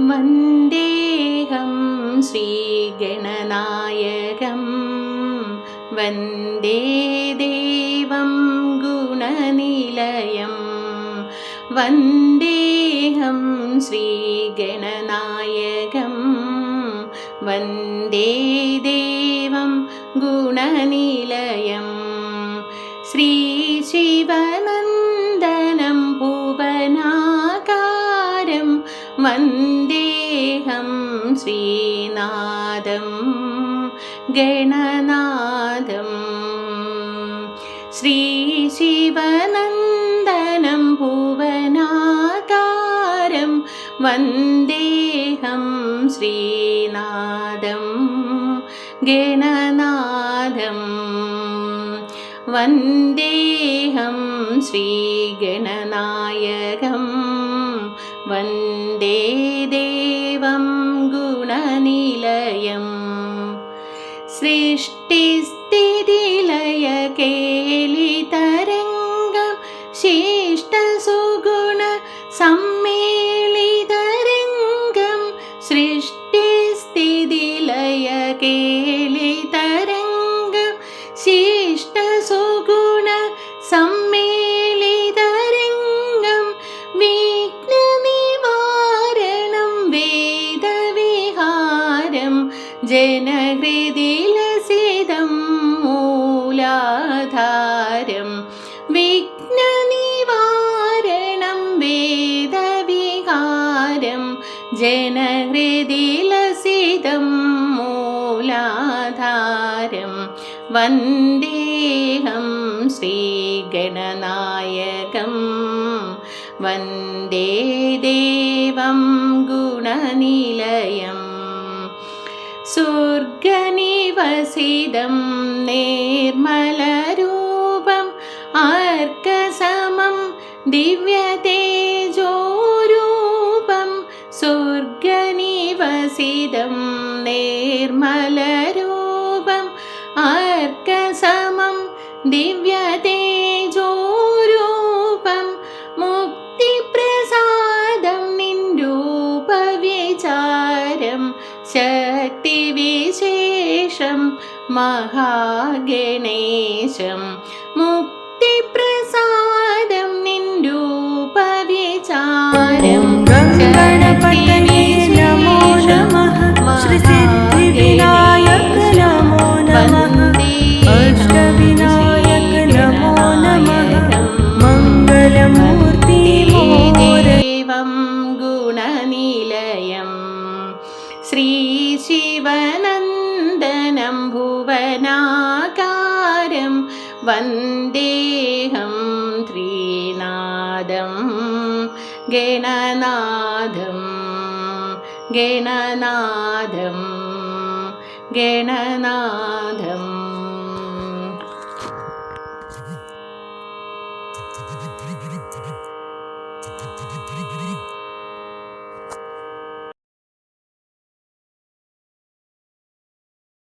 വന്ദേഹം ശ്രീഗണനായകം. വന്ദേ ദേവം ഗുണനിലയം. വന്ദേഹം ശ്രീഗണനായകം. വന്ദേ ദേവം ഗുണനിലയം. ശ്രീശിവനന്ദനം വന്ദേഹം ശ്രീനാദം ഗണനാദം ശ്രീശിവനന്ദനം ഭുവനാകാരം വന്ദേഹം ശ്രീനാദം ഗണനാദം വന്ദേഹം ശ്രീഗണനായകം वन्दे देवं गुणनिलयम् सृष्टिस्थितिलयकेलितरङ्गं शिष्टसुगुणसम्मेलितरङ्गं शेष्ठसुगुण വേദവിഹാരം ജനഹൃദിലസിതം മൂലാധാരം. വിഘ്നനിവാരണം വേദവികാരം. ജനഹൃതിലസിതം മൂലാധാരം. വന്ദേഹം ശ്രീഗണനായകം. വന്ദേ ദേവം ഗുണനിലയം. സ്വർഗനിവസിതം നേർമലരൂപം ആർക്കസമം ദിവ്യതേജോരൂപം സ്വർഗനിവസിതം നേർമലരൂപം ആർക്കസമം ദിവ്യതേജോരൂപം മുക്തിപ്രസാദം നിൻ രൂപവിചാരം മഹാഗണേശം മുക്തിപ്രസാദം ശ്രീശിവനന്ദനം ഭുവനാകാരം വന്ദേഹം ത്രീനാദം ഗണനാദം ഗണനാദം ഗണനാദം